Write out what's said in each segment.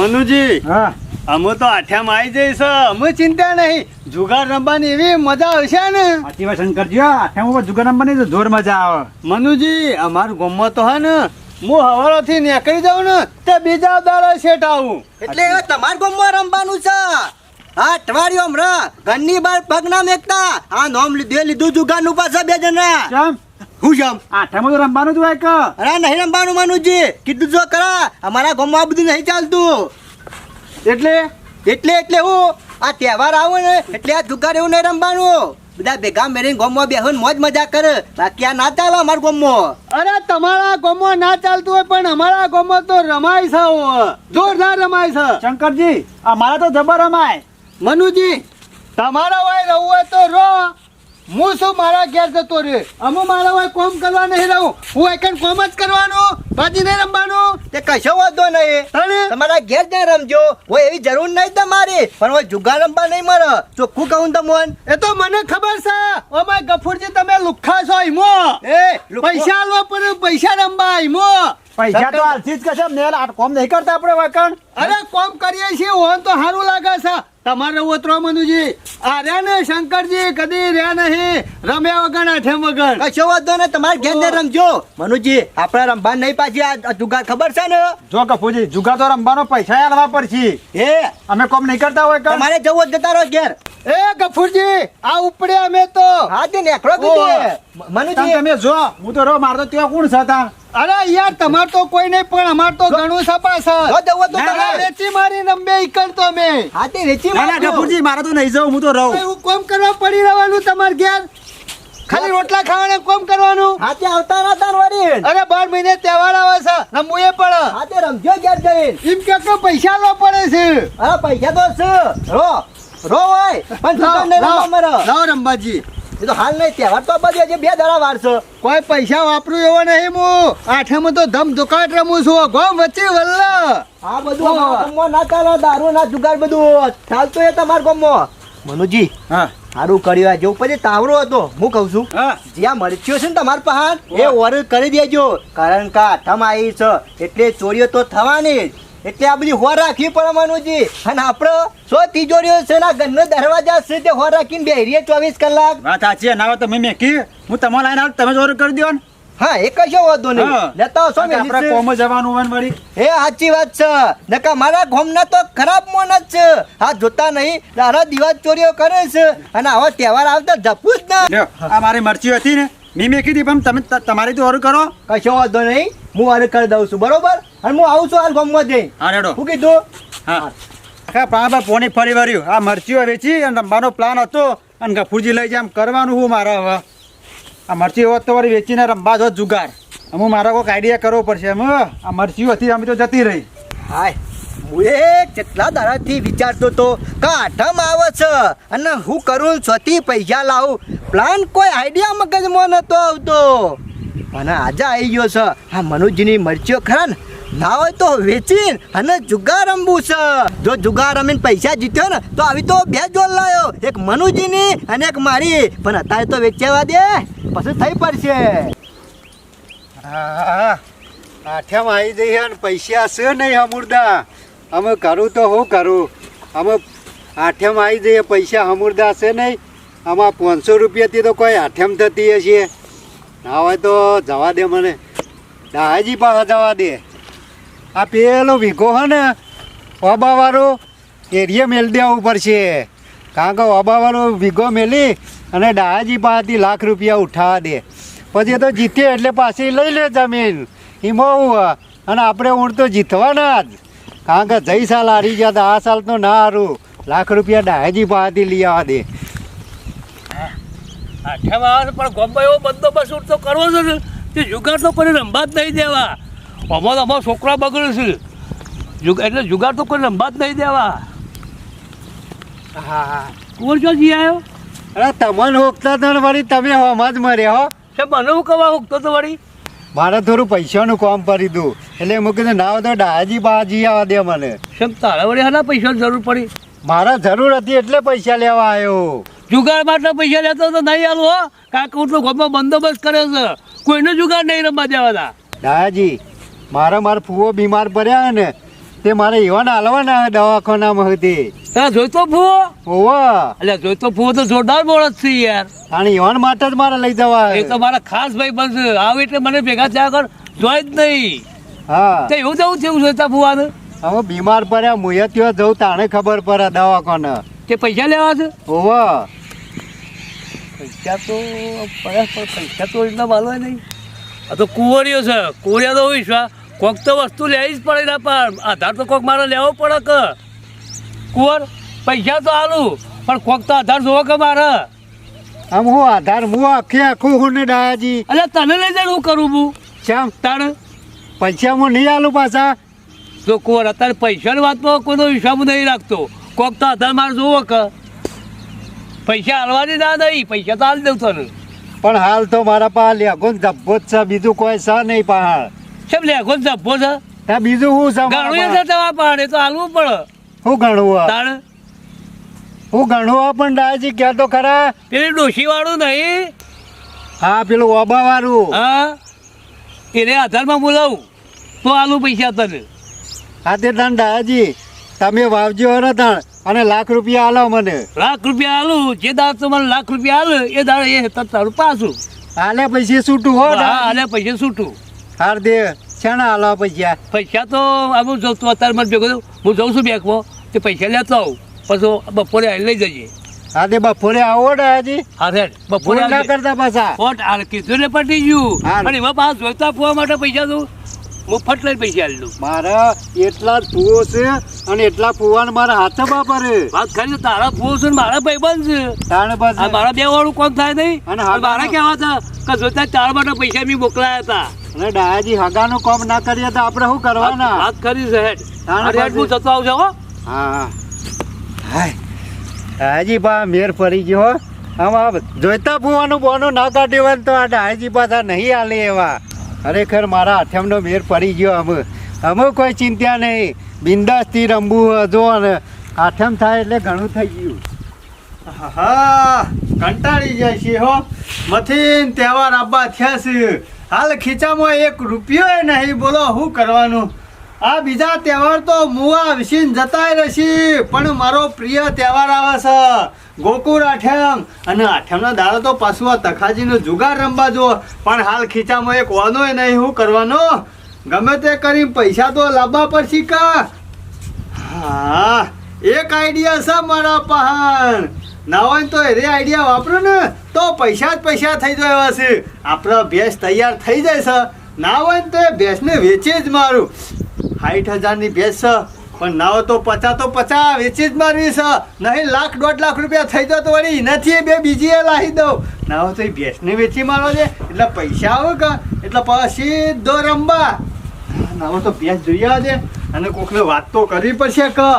મનુજી હા. અમે તો આઠ્યામાં આવી જઈશ. અમે ચિંતા નહીં. જુગાર રમવાની એવી મજા આવશે ને. સાચી વાત શંકરજી આઠામાં જુગાર રમવાની તો જોર મજા આવે. મનુજી અમારું ગામમાં તો હા ને. હું હવારોથી નીકળી જાઉં ને તે બીજા દાડા શેઠ આવું એટલે હવે તમાર ગામમાં રમવાનું છે. આ અઠવાડિયું હમણાં ઘરની બહાર પગ ના મેકતા. આ નોમ લીધે લીધું જુગારનું પાછા બે જણા. કેમ? હું જમ આઠામાં તો રમવાનું હોય અરે નહીં રમવાનું માનુજી. કીધું જો કરા અમારા ગામમાં આ બધું નહીં ચાલતું. એટલે? એટલે એટલે હું આ તહેવાર આવે ને એટલે આ જુગાર એવું નહીં રમવાનું. બધા ભેગા મેળીને ગામમાં બેહું મોજ મજા કરે. બાકી આ ના ચાલે અમારા ગામમાં. અરે તમારા ગામમાં ના ચાલતું હોય પણ અમારા ગામમાં તો રમાય છે જોરદાર રમાય છે. શંકરજી અમારા તો જબર રમાય. મનુજી તમારા વાય રહું હોય તો રહો હું શું મારા ઘેર જતો રે અમુ મારા હોય કોમ કરવા નહીં રહું. હું એકન કોમ જ કરવાનું. બાજી નહીં રમવાનું. તે કશો વાંધો નહીં. તને? તમારા ઘેર ત્યાં રમજો હોય એવી જરૂર નહીં તમારી. પણ હોય જુગા રમવા નહીં મારે ચોખ્ખું કહું તમને. એ તો મને ખબર છે. ઓ માય ગફુરજી તમે લુખ્ખા છો ઈમો. એ પૈસા લો પર પૈસા રમવા ઈમો. પૈસા તો આલસી જ કશે ને આટ કોમ નહીં કરતા આપણે વાકણ અરે કોમ કરીએ છીએ ઓન તો સારું લાગે છે. તમારે ઓતરો મનુજી. આ રહ્યા ને શંકરજી કદી રહ્યા નહીં. રમ્યા વગર આઠેમ વગર. કશો વાંધો ને તમારે ઘેર રમજો. મનુજી આપણે રમવા નહીં પાછી આ જુગા ખબર છે ને? જો કપૂજી જુગાર તો રમવાનો પૈસા આલવા પડશે. એ અમે કોમ નહીં કરતા હોય કે? તમારે જવું જ જતા રહો ઘેર. એ ગફુરજી આ ઉપડે અમે તો. હા તે નેકળો કીધું. મનુજી. તમે જો હું તો રો મારતો ત્યાં કોણ છે અરે યાર તમાર તો કોઈ નહીં પણ અમાર તો ઘણું સપા છે. રેચી તો મારી નંબે ઈકણ તો મે હા તે ના મારજો. કપૂરજી મારે તો નહીં જવું હું તો રહું. હું કોમ કરવા પડી રહેવાનું તમાર ઘેર? ખાલી રોટલા ખાવાના કોમ કરવાનું? હા તે આવતા ના તાર વળી. અરે બાર મહિને તહેવાર આવે છે રમવું પડે પણ. હા રમજો ઘેર જઈને. એમ કે કે પૈસા લો પડે છે. અરે પૈસા તો છે. રો રો હોય પણ જુગાર નહીં રમવા મરો રંબાજી. એ તો હાલ નહીં તહેવાર તો બધે હજી બે દાડા વાર છે. કોઈ પૈસા વાપરું એવો નહીં હું. આઠેમાં તો ધમ દુકાન રમું છું ગોમ વચ્ચે વલ્લા. આ બધું ગામમાં ના ચાલે દારૂ ના જુગાર બધું. ચાલતું એ તમારા ગામમાં. મનુજી હા. સારું કર્યું આ જેવું. પછી તાવરો હતો હું કહું છું. હા. જ્યાં મરચ્યો છે ને તમારો પહાડ એ ઓર્ડર કરી દેજો. કારણ કે આઠમ આવી છે એટલે ચોરીઓ તો થવાની જ. એટલે આ બધી હોર રાખવી પડે મનુજી. અને આપણો સો તિજોરીઓ છે ના ઘરનો દરવાજા છે તે હોર રાખીને બેરીએ ચોવીસ કલાક. વાત સાચી ના તમે મેકી. હું તમારે લાઈન આવું તમે જોર કરી દો ને. હા એ કશો વાંધો નહીં. લેતા આવશો ને આપણે કોમ જવાનું હોય વળી. એ સાચી વાત છે. નકા મારા ગોમના તો ખરાબ મોન જ છે. આ જોતા નહીં. દારા દિવાજ ચોરીઓ કરે છે. અને આવો તહેવાર આવતા જપું જ ના. આ મારી મરચી હતી ને. મેં મેકી હતી પણ તમે તમારી તો ઓર કરો. કશો વાંધો નહીં. હું વારે કરી દઉં છું બરોબર? અને હું આવું છું હાલ ગામમાં જઈ હા રેડો. હું કીધું? હા. આખા પાણા ફોની ફરી વર્યું આ મરચીઓ વેચી અને રમવાનો પ્લાન હતો. અને ગફુરજી લઈ જાય કરવાનું હું મારા હવે. આ મરચી હોત તો વળી વેચીને રમવા જો જુગાર. હું મારા કોઈક આઈડિયા કરવો પડશે એમ આ મરચીઓ હતી અમે તો જતી રહી. હાય. એક કેટલા દાડાથી વિચારતો તો કે આઠમ આવે છે. અને હું કરું છથી પૈસા લાવું. પ્લાન કોઈ આઈડિયા મગજમાં નતો આવતો. અને આજે આવી ગયો છે. આ મનુજીની મરચીઓ ખરા ને? ના હોય તો વેચીન અને જુગાર રમવું છે. જો જુગાર રમીને પૈસા જીત્યો ને, તો આવી તો બે જોલ લાયો. એક મનુજીની અને એક મારી. પણ અત્યારે તો વેચવા દે. પછી થઈ પડશે. આઠમ આવી જઈએ પૈસા છે નહીં હમુરદા અમે કરું તો હું કરું. અમે આઠેમ આવી જઈએ, પૈસા હમુરદા છે નહીં. આમાં પાંચસો રૂપિયાથી તો કોઈ આઠેમ થતી હશે. ના હોય તો જવા દે મને. દાહાજી પાસે જવા દે. આ પેલો વીઘો હે ને ઓબાવાળો એરિયે મેલ દેવું પડશે કારણ કે ઓબાવાળો વીઘો મેલી અને દાહાજી પાસેથી લાખ રૂપિયા ઉઠાવવા દે. પછી તો જીતે એટલે પાછી લઈ લે જમીન. એમાં હે. અને આપણે ઊંડ તો જીતવાના જ. કારણ કે જઈ સાલ હારી ગયા હતા આ સાલ તો ના હારું. લાખ રૂપિયા દાહાજી પાસેથી લઈ આવવા દે. આઠમ પણ ગોમ્બે એવો બંદોબસ્ત તો કરવો છે ને તે જુગાર તો કોઈ રમવા જ નહીં દેવા. અમારો અમારો છોકરા બગડે છે. જુગાર એટલે જુગાર તો કોઈ રમવા જ નહીં દેવા. હા કુંવર જો જી આવ્યો અરે તમને હોકતા તો વળી તમે હોમાં જ મર્યા હો. છે મને હું કવા હુકતો તો વળી? મારે થોડું પૈસાનું કામ કરી દઉં એટલે મેં કીધું ના હોય તો દાહાજી બાજી આવવા દે મને. શું તારા વળી હાના પૈસાની જરૂર પડી? મારા જરૂર હતી એટલે પૈસા લેવા આવ્યો. જુગાર માટે પૈસા લેતો તો નહીં આવું હો. કાંક હું તો બંદોબસ્ત કરે છે. કોઈનો જુગાર નહીં રમવા દેવાના. દાદાજી મારા મારા ફુવો બીમાર પડ્યા ને તે મારે એવાને હાલવાના દવાખાનામાં હતી ત્યાં જોઈતો ફૂવો ઓવો એટલે જોઈતો ફૂવો તો જોરદાર માણસ છે યાર. અને એવાન માટે જ મારે લઈ જવા એ તો મારા ખાસ ભાઈ બનશે. આવ એટલે મને ભેગા થયા કર જોઈ જ નહીં. હા. તે એવું જવું છે એવું જોઈતા ફૂવાનું હવે બીમાર પડ્યા મુએ ત્યાં જવું તાણે ખબર પડે દવાખાને. તે પૈસા લેવા છે? ઓવો પૈસા તો પડ્યા પણ પૈસા તો એટલા માલવા નહીં. આ તો કુંવરીઓ છે. કુંવરિયા તો વિશ્વાસ કોક તો વસ્તુ લેવી જ પડે ને પણ આધાર તો કોક મારે લેવો પડે કે? કુંવર પૈસા તો આલું પણ કોક તો આધાર જોવો કે મારે? આમ હું આધાર હું આખી આખું હું ને ડાયાજી. એટલે તને લઈ જાય હું કરું હું? શ્યામ તાણ? પૈસા હું નહીં આલું પાછા? તો કુંવર અત્યારે પૈસાની વાતમાં કોઈનો હિસાબ નહીં રાખતો. કોક તો આધાર મારે જોવો કે? પૈસા હાલવાની ના નહીં પૈસા તો હાલ દઉં તને. પણ હાલ તો મારા પાસે લેગો ધબ્બો જ છે બીજું કોઈ છે નહીં પહાડ કેમ લે ને ધબ્બો છે ત્યાં બીજું હું છે ગાણું છે તવા પાડે તો હાલવું પડે. હું ગાણું આ? તાણ? હું ગાણું આ પણ ડાયાજી ક્યાં તો ખરા. પેલી ડોશી વાળું નહીં? હા પેલું ઓબા વાળું હા? એને આધારમાં બોલાવું. તો આલુ પૈસા તને. હા તે તાણ દાદાજી તમે વાવજો ને તાણ અને લાખ રૂપિયા આલો મને. લાખ રૂપિયા આલું જે દાડ મને લાખ રૂપિયા આલે એ દાળ એ તારું પાછું. આલે પૈસે છૂટું હો. આલે પૈસા છૂટું. હાર દે શેના આલો પૈસા? પૈસા તો આવું જઉં તું અત્યારે મને ભેગો. હું જઉં છું બેંકમાં તે પૈસા લેતો આવું. પછી બપોરે લઈ જઈએ હા તે બપોરે આવો ડાયાજી હા રેડ બપોરે ના કરતા પાછા. ફોટ આ કીધું ને પટી ગયું. હા. અને એમાં પાછા જોઈતા ફોવા માટે પૈસા દઉં મુફત લઈ પૈસા આલી દઉં મારા એટલા ફૂવો છે અને એટલા ફૂવાને મારા હાથે બાપરે. વાત ખરી તારા ફૂવો છે મારા ભાઈબંધ છે. તારે આ મારા બે વાળું કોણ થાય નહીં? અને મારા કેવા હતા? કે જોતા ચાર માટે પૈસા બી મોકલાયા હતા. અને ડાયાજી હગાનું કામ ના કરીએ તો આપણે શું કરવાના? વાત કરી છે હેડ. હેડ હું જતો આવજો હો. હા. હા હાય. ડાયાજી બા મેર પડી ગયો હો. આમ જોઈતા ભૂવાનું બોનું ના કાઢ્યું હોય તો આ ડાયાજી પાછા નહીં આલે એવા. ખરેખર મારા આઠમનો મેર પડી ગયો અમે અમે કોઈ ચિંતા નહીં. બિંદાસથી રમવું જો અને આઠમ થાય એટલે ઘણું થઈ ગયું. હા કંટાળી જાય છે હો. મથીન તહેવાર આબા થયા છે. હાલ ખીચામાં એક રૂપિયો નહીં. બોલો, શું કરવાનું? આ બીજા તહેવાર તો મુવા વિસીન જતાય રહેશી. પણ મારો પ્રિય તહેવાર આવે છે. ગોકુળ આઠમ. અને આઠમના દાડો તો પાછું આ તખાજીનો જુગાર રમવા જો પણ હાલ ખીચામાં એક વાનો નહીં. શું કરવાનો? ગમે તે કરી પૈસા તો લાવવા પડશે કા? હા, એક આઈડિયા છે મારા પહાણ. ના હોય તો એ આઈડિયા વાપરો ને. તો પૈસા જ પૈસા થઈ જાય એવા છે. આપણો ભેંસ તૈયાર થઈ જાય છે. ના હોય ને તો એ ભેંસને વેચી જ મારું. સાઠ હજારની ભેંસ છે. પણ ના હોય તો પચાસ તો પચાસ વેચી જ મારવી છે. નહીં, લાખ, દોઢ લાખ રૂપિયા થઈ જાય તો વળી નથી બે બીજી એ લાવી દઉં. ના હોય તો એ ભેંસને વેચી મારવા છે એટલે પૈસા આવે કે? એટલે પછી સીધો રમવા. ના હોય તો ભેંસ જોઈ આવે અને કોકને વાત તો કરવી પડશે કે?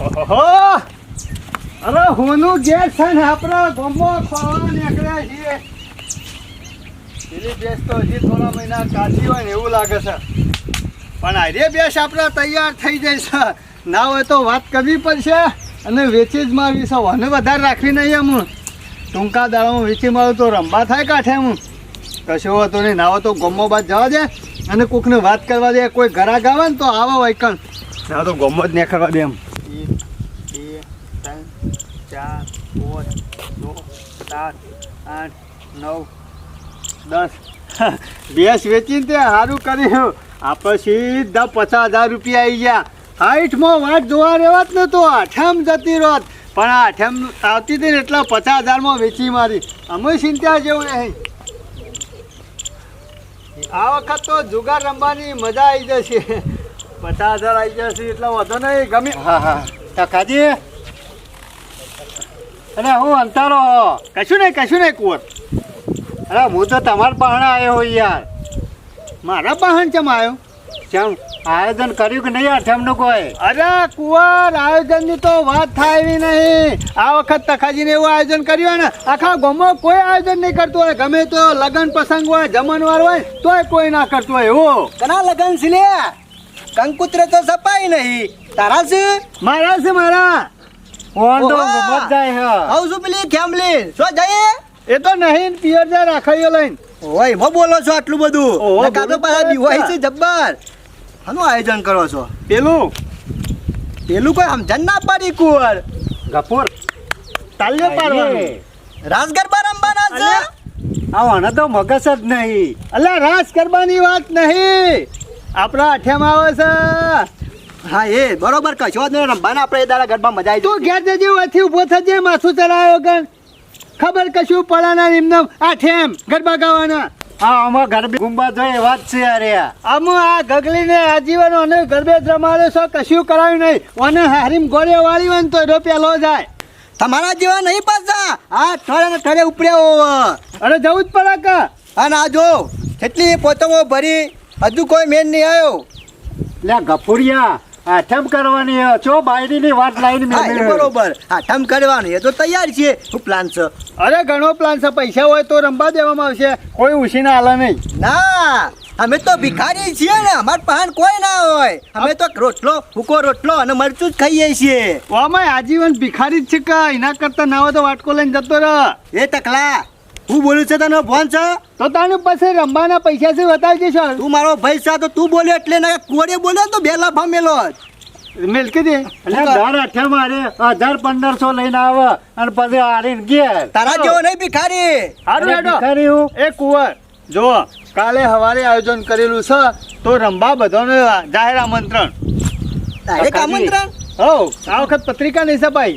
ઓહો! અરે હોનું ગેસ છે ને આપણા ગમો ખાવા નીકળ્યા છીએ. પેલી બેસ તો હજી થોડા મહિના કાચી હોય ને એવું લાગે છે. પણ આજે બેસ આપણે તૈયાર થઈ જાય છે. ના હોય તો વાત કરવી પડશે અને વેચી જ મારવી છે. અને વધારે રાખવી નહીં એમ. ટૂંકા દાડામાં વેચી મારું તો રંબા થાય કાંઠે હું કશો હતો નહીં. ના હોય તો ગમો બાદ જવા દે અને કોકને વાત કરવા દે. કોઈ ઘરાક આવે ને તો આવો વૈકણ. ના તો ગમો જ નહીં દે એમ એક બે ત્રણ ચાર પાંચ છ સાત, આઠ, નવ, દસ. ભેંસ વેચીને તે સારું કર્યું. આપણે સીધા પચાસ હજાર રૂપિયા આવી ગયા. હાઈટમાં વાટ જોવા રહેવા જ નતો આઠમ જતી રોત. પણ આ આઠમ આવતી હતી ને એટલા પચાસ હજારમાં વેચી મારી. અમે ચિંતા જેવું નહીં. આ વખત તો જુગાર રમવાની મજા આવી જશે. પચાસ હજાર આવી જશે એટલા વધુ નહીં. ગમે હા હા. ટકાજી અને હું અંતારો કશું નહીં કશું નહીં કુંવર. અરે હું તો તમારા પહાણે આવ્યો હોય યાર. મારા પહાણ ચમ આવ્યો? ચમ આયોજન કર્યું કે નહીં અઠમનું કોઈ? અરે કુંવર આયોજનની તો વાત થાય એવી નહીં. આ વખત તખાજીને એવું આયોજન કર્યું ને આખા ગામમાં કોઈ આયોજન નહીં કરતું હોય. ગમે તો લગ્ન પ્રસંગ હોય જમણવાર હોય તોય કોઈ ના કરતું હોય એવું કના લગન છે લે કંકુત્રે તો સપાઈ નહીં. તારા છે? મારા છે મારા. મત જાય હે. આવું છું પેલી ખેમલી શું જઈએ? એ તો નહીં પિયર જાય રાખાઈઓ લઈને. ઓય બોલો છો આટલું બધું? નકા તો પાછા બીવાય છે જબ્બર. આનું આયોજન કરો છો? પેલું? પેલું કોઈ સમજણ ના પાડી કુંવર. ગફુર. તાલ્યો પાડવાનું. રાસ ગરબા રમવાના છે આ આને તો મગજ જ નહીં. અલ્યા રાસ ગરબાની વાત નહીં. આપણા અઠિયામાં આવે છે. હા એ બરોબર કશો જ નહીં રમવાના આપણે દાડા ગરબા મજા આવી તું ઘેર જજે ઓથી ઊભો થજે માથું ચડાયો ગણ ખબર કશું પડાના એમને આઠેમ ગરબા ગાવાના. હા આમાં ગરબી ગુંબા જોઈએ વાત છે અરે. આ. આમાં આ ગગલીને આજીવન અને ગરબે જ છો કશું કરાયું નહીં. અને હારીમ ગોળે વાળી વન ને તો રૂપિયા લો જાય. તમારા જેવા નહીં પાછા આ ઠરે ને ઠરે ઉપડ્યા હોવ. અરે જવું જ પડે કે? અને આ જો. કેટલી પોતમો ભરી હજુ કોઈ મેન નહીં આવ્યો. લે ગફુરિયા. આઠમ કરવાની. ચો બાયડીની વાત લાઈને બરોબર. આઠમ કરવાની એ તો તૈયાર છે શું પ્લાન છે? અરે ઘણો પ્લાન છે. પૈસા હોય તો રમવા દેવામાં આવશે. કોઈ ઉછીને હાલે નહીં. ના અમે તો ભિખારી છીએ ને. અમાર પાન કોઈ ના હોય. અમે તો રોટલો ભૂકો રોટલો અને મરચું જ ખાઈએ છીએ. આમાં આજીવન ભિખારી જ છે કે? એના કરતા ના હોય તો વાટકો લઈને જતો રહ. એ ટકલા હું બોલ્યું છે તને ફોન છે? તો તને પછી રમવાના પૈસા છે બતાવી છો તું મારો ભાઈ છે તો તું બોલ્યો એટલે ના કોડે બોલ્યો તો બે લાફા મેલો મેલકી દે એટલે દર અઠે મારે. હજાર પંદરસો લઈને આવે અને પછી હારીને ઘેર. તારા જેવો નહીં ભિખારી. હારું ભિખારી હું. એ કુંવર જો કાલે સવારે આયોજન કરેલું છે તો રંભા બધાને જાહેર આમંત્રણ. ડાયરેક્ટ આમંત્રણ? હો આ વખત પત્રિકા નહીં છપાઈ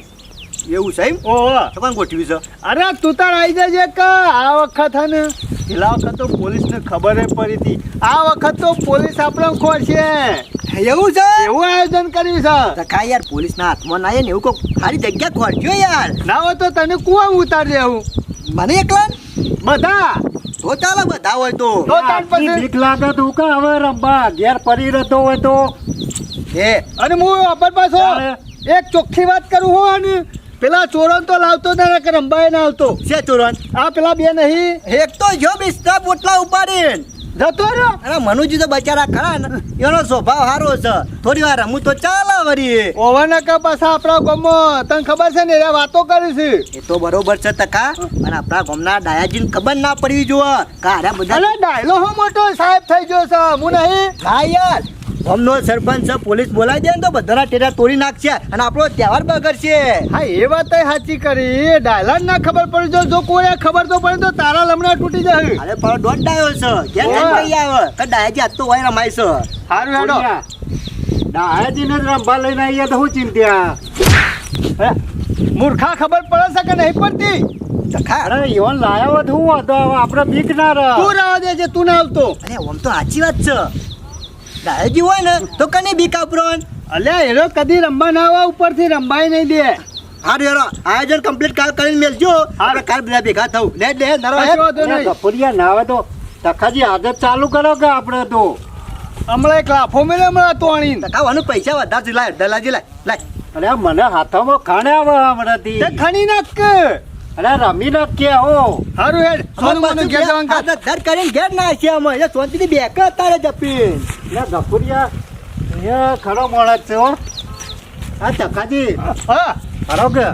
એવું છે એમ? ઓહો. તમારે ગોઠવ્યું છે? અરે તું તાર આવી જજે કે આ વખત હે ને પેલા વખત તો પોલીસને ખબર પડી હતી. આ વખત તો પોલીસ આપણો ખોરશે એવું છે? એવું આયોજન કર્યું છે. ટકા યાર પોલીસના હાથમાં ના ને એવું કોઈ સારી જગ્યા ખોરજો યાર. ના હોય તો તને કુવા ઉતાર દેવું? મને એકલા બધા? તો ચાલે બધા હોય તો. તો તાર પછી બીક લાગે તો કા હવે રમવા? ઘેર પડી રહેતો હોય તો. એ અને હું અપર પાછો? એક ચોખ્ખી વાત કરું હું અને પેલા ચોરણ તો લાવતો ને કે રંબાએ ના આવતો. છે ચોરણ? આ પેલા બે નહીં. એક તો જો બિસ્તા પોટલા ઉપાડીને. જતો રહ્યો. અરે મનુજી તો બચારા ખરા ને. એનો સ્વભાવ સારો છે. થોડી વાર હું તો ચાલા વરી ઓવા ના કા પાછા આપણા ગામમાં? તને ખબર છે ને એ વાતો કરી છે. એ તો બરોબર છે તકા અને આપણા ગામના ડાયાજીને ખબર ના પડવી જોવા. કારા બધા અરે ડાયલો હું મોટો સાહેબ થઈ ગયો છે. હું નહીં. હા યાર. ગામનો સરપંચ છે પોલીસ બોલાવી દે ને તો બધાના ટેરા તોડી નાખશે અને આપણો તહેવાર બગડશે. હા એ વાત સાચી કરી. ડાયલા ના ખબર પડી જો જો કોઈ ખબર તો પડે તો તારા લમણા તૂટી જાય. અરે પણ દોઢ ડાયો છે. ઘેર કઈ આવે કે ડાયાજી આજ તો હોય રમાય છે. સારું હેડો. બોલ્યા. ડાયાજીને રંભા રમવા લઈને આવીએ તો હું ચિંત્યા? હે, મૂર્ખા ખબર પડે છે કે નહીં પડતી? અરે ઈવન લાયા હું હતો આપણે બીક ના રહે. તું રાહ દેજે તું ના આવતો. અરે આમ તો સાચી વાત છે. ડાયાજી હોય ને તો કને બીક આપરો અલ્યા એરો કદી રમવા ના આવા ઉપરથી રંબાઈ નહીં દે. હાર હેરો. આયોજન કમ્પ્લીટ કાલ કરીને મેલજો. આપણે કાલ બધા ભેગા થવું. લે લે નરો હે ગફુરિયા ના આવે તો તખાજી આદત ચાલુ કરો કે આપણે તો? હમણાં એક લાફો મેળે હમણાં તો આણીને તખાવાનું પૈસા વધારે લાય દલાજી લાય લાય. અરે મને હાથોમાં ખાણે આવે હમણાંથી તે ખણી નાખ. અરે રમી ન કે હો. સારું હેડ સોનું મને ઘેર જવાનું કા ધર કરીને ઘેર ના છે અમે. એ શાંતિથી બેક તારે જપીન? એટલે ગફુરિયા એ ખરો માણસ છે હો. આ તખાજી હા ખરો કે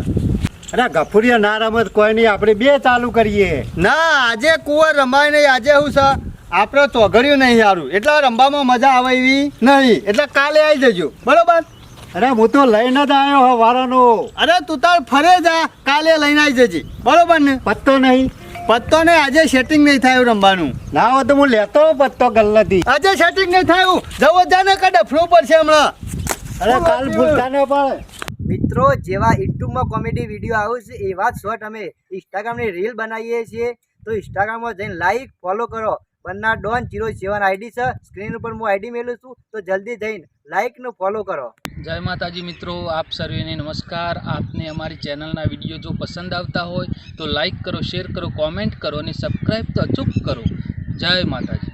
અરે ગફુરિયા ના રમત કોઈ નહીં આપણે બે ચાલુ કરીએ. ના આજે કુંવર રમાય નહીં આજે હું છે આપણે ચોઘડ્યું નહીં સારું એટલે રમવામાં મજા આવે એવી નહીં. એટલે કાલે આવી જજો. બરોબર? અરે હું તો લઈને જ આવ્યો હો વારાનો. અરે તું તાર ફરે જા કાલે લઈને આવી જજે. બરોબર ને? પત્તો નહીં. પત્તો ને આજે સેટિંગ નહીં થાય રમવાનું. ના હોય તો હું લેતો પત્તો ગલ્લાથી. આજે સેટિંગ નહીં થાય જવો જા ને કાઢે ફ્લો છે હમણાં. અરે કાલ ભૂલતા ન પડે મિત્રો જેવા યુટ્યુબમાં કોમેડી વીડિયો આવે છે એવા જ શોર્ટ અમે ઇન્સ્ટાગ્રામની રીલ બનાવીએ છીએ તો ઇન્સ્ટાગ્રામમાં જઈને લાઈક ફોલો કરો. Banna don zero seven ID છે. સ્ક્રીન ઉપર હું આઈડી મેલું છું તો જલ્દી જઈને લાઈક ને ફોલો કરો. જય માતાજી મિત્રો, આપ સર્વેને નમસ્કાર. આપને અમારી ચેનલના વીડિયો જો પસંદ આવતા હોય તો લાઈક કરો શેર કરો કોમેન્ટ કરો અને સબસ્ક્રાઈબ તો અચૂક કરો. જય માતાજી.